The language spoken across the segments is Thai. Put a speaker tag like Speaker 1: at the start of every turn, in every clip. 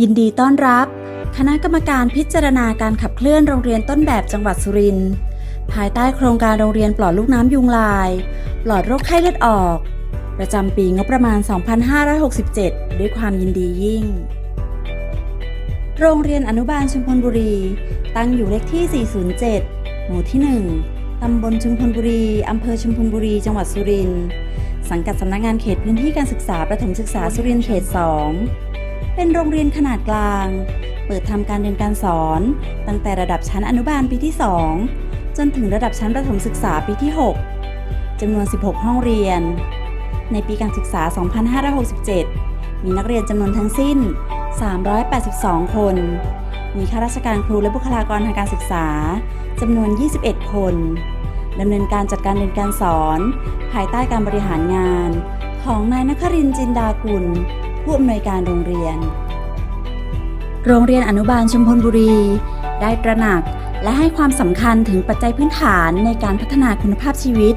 Speaker 1: ยินดีต้อนรับ คณะกรรมการพิจารณาการขับเคลื่อนโรงเรียนต้นแบบจังหวัดสุรินทร์ภายใต้โครงการโรงเรียนปลอดลูกน้ำยุงลาย ปลอดโรคไข้เลือดออก ประจำปีงบประมาณ 2567 ด้วยความยินดียิ่ง โรงเรียนอนุบาลชุมพลบุรี ตั้งอยู่เลขที่ 407 หมู่ที่ 1 ตำบลชุมพลบุรี อำเภอชุมพลบุรี จังหวัดสุรินทร์ สังกัดสำนักงานเขตพื้นที่การศึกษาประถมศึกษาสุรินทร์เขต 2 เป็นโรงเรียนขนาดกลาง เปิดทำการเรียนการสอน ตั้งแต่ระดับชั้นอนุบาลปีที่ 2 จนถึงระดับชั้นประถมศึกษาปีที่ 6จำนวน 16 ห้องเรียน ในปีการศึกษา 2567 มีนักเรียนจำนวนทั้งสิ้น 382 คน มีข้าราชการครูและบุคลากรทางการศึกษาจำนวน 21 คนดำเนินการจัดการเรียนการสอน ภายใต้การบริหารงาน ของนายนครินจินดากุล ผู้อำนวยการโรงเรียน โรงเรียนอนุบาลชุมพลบุรี ได้ตระหนักและให้ความสำคัญถึงปัจจัยพื้นฐานในการพัฒนาคุณภาพชีวิต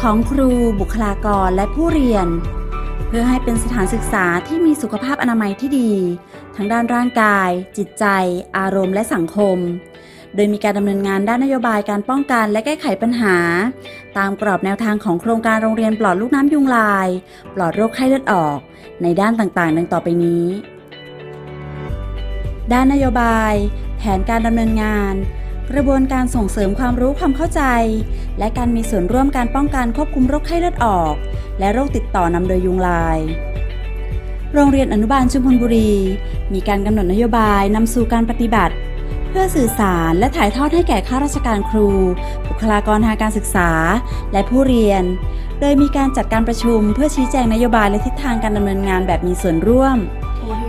Speaker 1: ของครูบุคลากรและผู้เรียน เพื่อให้เป็นสถานศึกษาที่มีสุขภาพอนามัยที่ดี ทั้งด้านร่างกาย จิตใจ อารมณ์และสังคม โดยมีการดำเนินงานด้านนโยบายการป้องกันและแก้ไขปัญหา ตามกรอบแนวทางของโครงการโรงเรียนปลอดลูกน้ำยุงลาย ปลอดโรคไข้เลือดออก ในด้านต่างๆ ดังต่อไปนี้ ด้านนโยบาย แผนการดำเนินงาน กระบวนการส่งเสริมความรู้ความเข้าใจ และการมีส่วนร่วมการป้องกันควบคุมโรคไข้เลือดออก และโรคติดต่อนำโดยยุงลายโรงเรียนอนุบาลชุมพลบุรี มีการกำหนดนโยบายนำสู่การปฏิบัติ เพื่อสื่อสารและถ่ายทอดให้แก่ข้าราชการครู บุคลากรทางการศึกษา และผู้เรียน โดยมีการจัดการประชุมเพื่อชี้แจงนโยบายและทิศทางการดำเนินงานแบบมีส่วนร่วม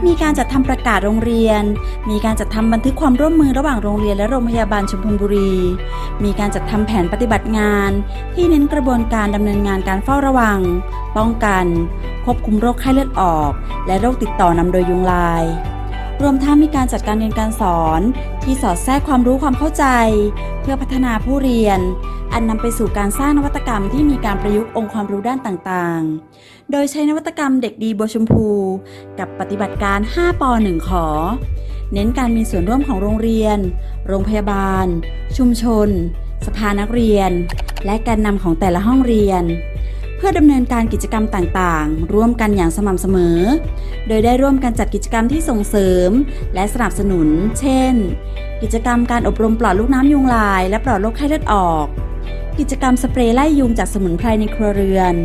Speaker 1: มีการจัดทำประกาศโรงเรียน มีการจัดทำบันทึกความร่วมมือระหว่างโรงเรียนและโรงพยาบาลชุมพลบุรี มีการจัดทำแผนปฏิบัติงาน ที่เน้นกระบวนการดำเนินงานการเฝ้าระวัง ป้องกัน ควบคุมโรคไข้เลือดออก และโรคติดต่อนำโดยยุงลาย รวมทั้งมีการจัดการเรียนการสอน ที่สอดแทรกความรู้ความเข้าใจ เพื่อพัฒนาผู้เรียน อันนำไปสู่การสร้างนวัตกรรมที่มีการประยุกต์องค์ความรู้ด้านต่างๆ โดยใช้นวัตกรรมเด็กดีบัวชมพู กับปฏิบัติการ 5ป1ขอ เน้นการมีส่วนร่วมของโรงเรียน โรงพยาบาล ชุมชน สภานักเรียน และการนำของแต่ละห้องเรียน เพื่อดำเนินการกิจกรรมต่างๆ ร่วมกันอย่างสม่ำเสมอ โดยได้ร่วมกันจัดกิจกรรมที่ส่งเสริม และสนับสนุน เช่น กิจกรรมการอบรมปลอดลูกน้ำยุงลาย และปลอดโรคไข้เลือดออก กิจกรรมสเปรย์ไล่ยุงจากสมุนไพรในครัวเรือน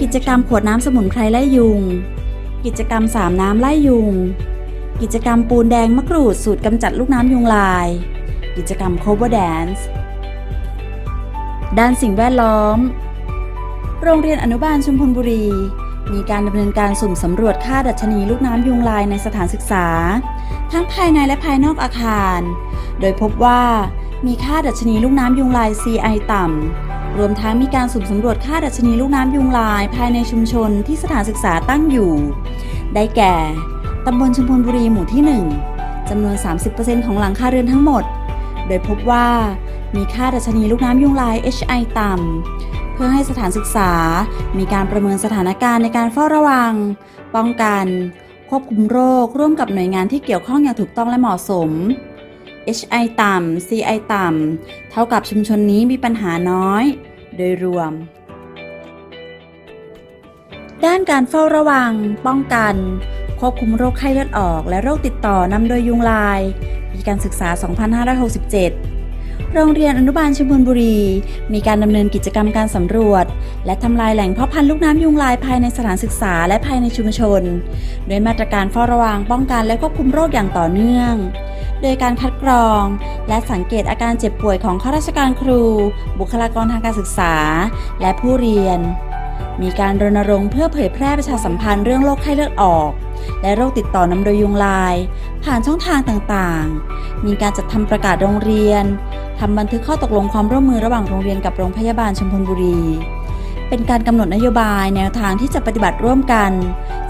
Speaker 1: กิจกรรมขวดน้ำสมุนไพรไล่ยุง กิจกรรมสามน้ำไล่ยุง กิจกรรมปูนแดงมะกรูดสูตรกำจัดลูกน้ำยุงลาย กิจกรรม cover dance ด้านสิ่งแวดล้อม โรงเรียนอนุบาลชุมพลบุรี มีการดำเนินการสุ่มสำรวจค่าดัชนีลูกน้ำยุงลายในสถานศึกษา ทั้งภายในและภายนอกอาคาร โดยพบว่ามีค่าดัชนีลูกน้ำยุงลาย CI ต่ำ รวมทั้งมีการสุ่มสำรวจค่าดัชนีลูกน้ำยุงลายภายในชุมชนที่สถานศึกษาตั้งอยู่ ได้แก่ ตำบลชุมพลบุรีหมู่ที่ 1จำนวน 30%ของหลังคาเรือนทั้งหมด โดยพบว่ามีค่าดัชนีลูกน้ำยุงลาย HI ต่ำ พื่อให้สถานศึกษา มีการประเมินสถานการณ์ในการเฝ้าระวัง ป้องกัน ควบคุมโรค ร่วมกับหน่วยงานที่เกี่ยวข้องอย่างถูกต้องและเหมาะสม HI ต่ำ CI ต่ำ เท่ากับชุมชนนี้มีปัญหาน้อย โดยรวม ด้านการเฝ้าระวัง ป้องกัน ควบคุมโรคไข้เลือดออก และโรคติดต่อนำโดยยุงลาย ปีการศึกษา 2567 โรงเรียนอนุบาลชุมพลบุรี มีการดำเนินกิจกรรมการสำรวจ และทำลายแหล่งเพาะพันธุ์ลูกน้ำยุงลายภายในสถานศึกษาและภายในชุมชน โดยมาตรการเฝ้าระวังป้องกันและควบคุมโรคอย่างต่อเนื่อง โดยการคัดกรอง และสังเกตอาการเจ็บป่วยของข้าราชการครู บุคลากรทางการศึกษา และผู้เรียน มีการรณรงค์เพื่อเผยแพร่ประชาสัมพันธ์เรื่องโรคไข้เลือดออก และโรคติดต่อนำโดยยุงลาย ผ่านช่องทางต่างๆ มีการจัดทำประกาศโรงเรียนทำบันทึกข้อตกลงความร่วมมือระหว่างโรงเรียนกับโรงพยาบาลชมพลบุรี เป็นการกำหนดนโยบายแนวทางที่จะปฏิบัติร่วมกัน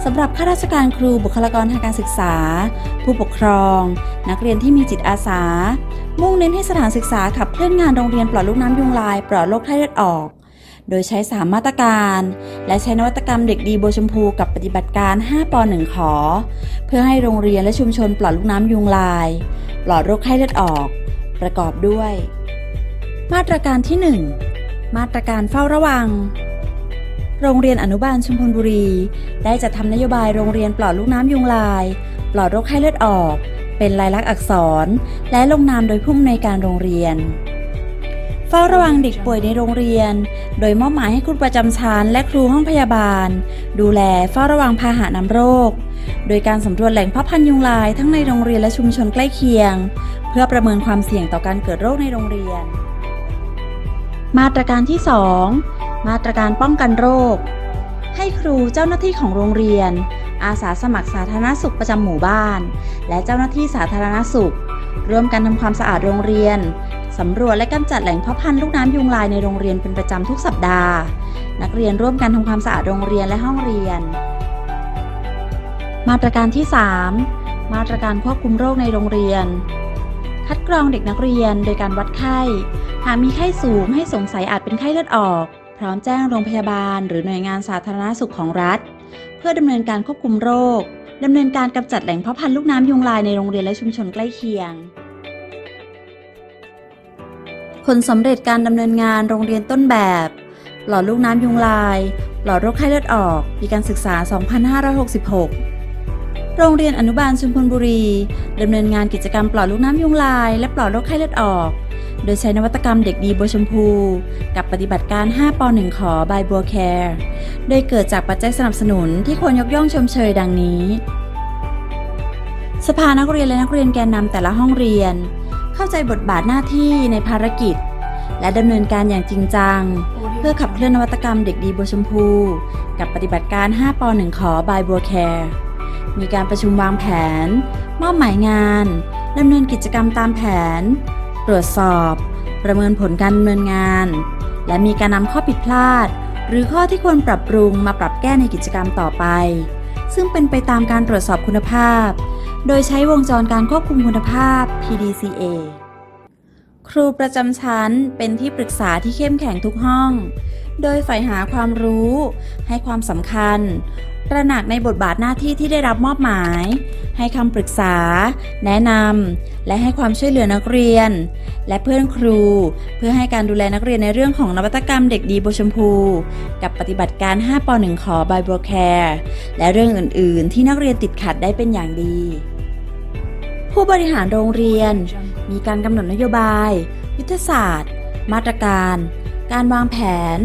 Speaker 1: สำหรับข้าราชการครูบุคลากรทางการศึกษา ผู้ปกครอง นักเรียนที่มีจิตอาสา มุ่งเน้นให้สถานศึกษาขับเคลื่อนงานโรงเรียนปลอดลูกน้ำยุงลายปลอดโรคไข้เลือดออก โดยใช้ 3 มาตรการ และใช้นวัตกรรมเด็กดีโบชมพูกับปฏิบัติการ 5ป1ขอ เพื่อให้โรงเรียนและชุมชนปลอดลูกน้ำยุงลาย ปลอดโรคไข้เลือดออก ประกอบด้วย มาตรการที่ 1 มาตรการเฝ้าระวัง โรงเรียนอนุบาลชุมพลบุรี ได้จัดทำนโยบายโรงเรียนปลอดลูกน้ำยุงลาย ปลอดโรคไข้เลือดออก เป็นลายลักษณ์อักษร และลงนามโดยผู้อำนวยการโรงเรียน เฝ้าระวังเด็กป่วยในโรงเรียน โดยมอบหมายให้ครูประจำชั้นและครูห้องพยาบาล ดูแลเฝ้าระวังพาหะนำโรค โดยการสำรวจแหล่งเพาะพันธุ์ยุงลายทั้งในโรงเรียนและชุมชนใกล้เคียง เพื่อประเมินความเสี่ยงต่อการเกิดโรคในโรงเรียน มาตรการที่ 2 มาตรการป้องกันโรค ให้ครูเจ้าหน้าที่ของโรงเรียน อาสาสมัครสาธารณสุขประจำหมู่บ้าน และเจ้าหน้าที่สาธารณสุขร่วมกันทำความสะอาดโรงเรียน สำรวจและกำจัดแหล่งเพาะพันธุ์ลูกน้ำยุงลายในโรงเรียนเป็นประจำทุกสัปดาห์ นักเรียนร่วมกันทำความสะอาดโรงเรียนและห้องเรียน มาตรการที่ 3 มาตรการควบคุมโรคในโรงเรียน คัดกรองเด็กนักเรียนโดยการวัดไข้ หากมีไข้สูงให้สงสัยอาจเป็นไข้เลือดออก พร้อมแจ้งโรงพยาบาล หรือหน่วยงานสาธารณสุขของรัฐ เพื่อดำเนินการควบคุมโรคดำเนินการกำจัดแหล่งเพาะพันธุ์ลูกน้ำยุงลายในโรงเรียนและชุมชนใกล้เคียง ผลสำเร็จการดำเนินงานโรงเรียนต้นแบบปล่อลูกน้ำยุงลายปล่อโรคไข้เลือดออก ปีการศึกษา 2566 โรงเรียนอนุบาลชุมพลบุรีดำเนินงานกิจกรรมปลอดลูกน้ำยุงลาย และปลอดโรคไข้เลือดออก โดยใช้นวัตกรรมเด็กดีบัวชมพู กับปฏิบัติการ 5ป1ขอบายบัวแคร์โดยเกิดจากปัจจัยสนับสนุนที่ควรยกย่องชมเชยดังนี้ สภานักเรียนและนักเรียนแกนนำแต่ละห้องเรียน เข้าใจบทบาทหน้าที่ในภารกิจ และดำเนินการอย่างจริงจัง เพื่อขับเคลื่อนนวัตกรรมเด็กดีบัวชมพู กับปฏิบัติการ 5ป1ขอบายบัวแคร์มีการประชุมวางแผน มอบหมายงานดำเนินกิจกรรมตามแผน ตรวจสอบ ประเมินผลการดำเนินงาน และมีการนำข้อผิดพลาด หรือข้อที่ควรปรับปรุงมาปรับแก้ในกิจกรรมต่อไป ซึ่งเป็นไปตามการตรวจสอบคุณภาพ โดยใช้วงจรการควบคุมคุณภาพ PDCA ครูประจำชั้นเป็นที่ปรึกษาที่เข้มแข็งทุกห้อง โดยใฝ่หาความรู้ ให้ความสำคัญ ตระหนักในบทบาทหน้าที่ที่ได้รับมอบหมาย ให้คำปรึกษา แนะนำและให้ความช่วยเหลือนักเรียน และเพื่อนครู เพื่อให้การดูแลนักเรียนในเรื่องของนวัตกรรมเด็กดีโบชมพู กับปฏิบัติการ 5ป1ขอบายบัวแคร์และเรื่องอื่น ๆ ที่นักเรียนติดขัดได้เป็นอย่างดี ผู้บริหารโรงเรียน มีการกำหนดนโยบาย ยุทธศาสตร์ มาตรการ การวางแผน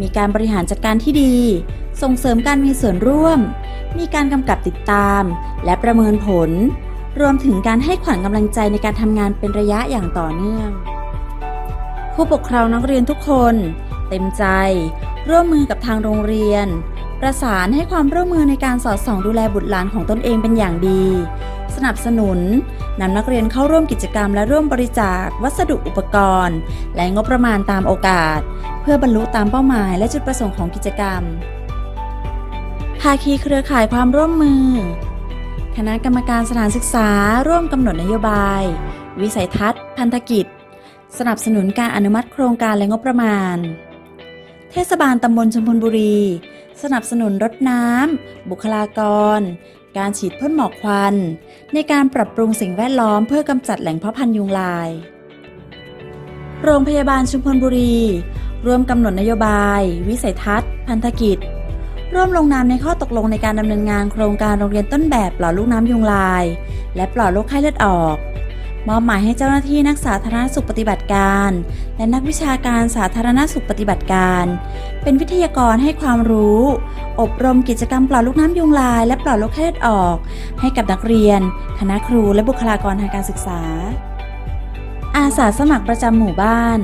Speaker 1: มีการบริหารจัดการที่ดี ส่งเสริมการมีส่วนร่วม มีการกำกับติดตาม และประเมินผล รวมถึงการให้ขวัญกำลังใจในการทำงานเป็นระยะอย่างต่อเนื่อง ผู้ปกครองนักเรียนทุกคน เต็มใจ ร่วมมือกับทางโรงเรียน ประสานให้ความร่วมมือในการสอดส่องดูแลบุตรหลานของตนเองเป็นอย่างดี สนับสนุนนำนักเรียนเข้าร่วมกิจกรรมและร่วมบริจาค วัสดุอุปกรณ์ และงบประมาณตามโอกาส เพื่อบรรลุตามเป้าหมายและจุดประสงค์ของกิจกรรม ภาคีเครือข่ายความร่วมมือ คณะกรรมการสถานศึกษา ร่วมกำหนดนโยบาย วิสัยทัศน์พันธกิจ สนับสนุนการอนุมัติโครงการและงบประมาณ เทศบาลตำบลชมพลบุรี สนับสนุนรถน้ำบุคลากร การฉีดพ่นหมอกควัน ในการปรับปรุงสิ่งแวดล้อมเพื่อกำจัดแหล่งเพาะพันธุ์ยุงลาย โรงพยาบาลชุมพลบุรี ร่วมกำหนดนโยบาย วิสัยทัศน์ พันธกิจ ร่วมลงนามในข้อตกลงในการดำเนินงานโครงการโรงเรียนต้นแบบปลอดลูกน้ำยุงลาย และปลอดโรคไข้เลือดออก มอบหมายให้เจ้าหน้าที่นักสาธารณสุขปฏิบัติการ และนักวิชาการสาธารณสุขปฏิบัติการ เป็นวิทยากรให้ความรู้ อบรมกิจกรรมปลอดลูกน้ำยุงลาย และปลอดโรคไข้เลือดออก ให้กับนักเรียน คณะครูและบุคลากรทางการศึกษา อาสาสมัครประจำหมู่บ้าน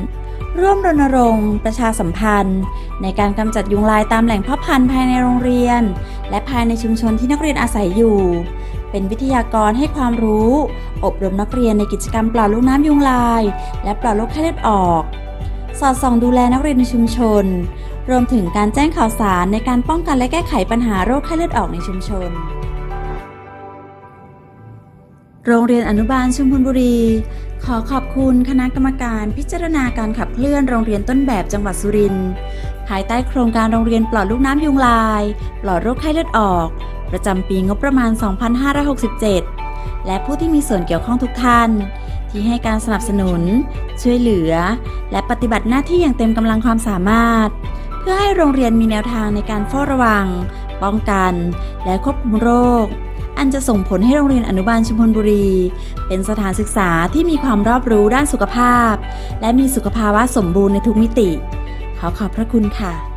Speaker 1: ร่วมรณรงค์ประชาสัมพันธ์ ในการกำจัดยุงลายตามแหล่งเพาะพันธุ์ภายในโรงเรียน และภายในชุมชนที่นักเรียนอาศัยอยู่ เป็นวิทยากรให้ความรู้ อบรมนักเรียนในกิจกรรมปลอดลูกน้ำยุงลาย และปลอดโรคไข้เลือดออก สอดส่องดูแลนักเรียนในชุมชน รวมถึงการแจ้งข่าวสารในการป้องกันและแก้ไขปัญหาโรคไข้เลือดออกในชุมชน โรงเรียนอนุบาลชุมพลบุรี ขอขอบคุณคณะกรรมการพิจารณาการขับเคลื่อนโรงเรียนต้นแบบจังหวัดสุรินทร์ภายใต้โครงการโรงเรียนปลอดลูกน้ำยุงลาย ปลอดโรคไข้เลือดออก ประจำปีงบประมาณ 2567 และผู้ที่มีส่วนเกี่ยวข้องทุกท่าน ที่ให้การสนับสนุน ช่วยเหลือ และปฏิบัติหน้าที่อย่างเต็มกำลังความสามารถ เพื่อให้โรงเรียนมีแนวทางในการเฝ้าระวัง ป้องกัน และควบคุมโรค อันจะส่งผลให้โรงเรียนอนุบาลชุมพลบุรี เป็นสถานศึกษาที่มีความรอบรู้ด้านสุขภาพ และมีสุขภาวะสมบูรณ์ในทุกมิติ ขอขอบพระคุณค่ะ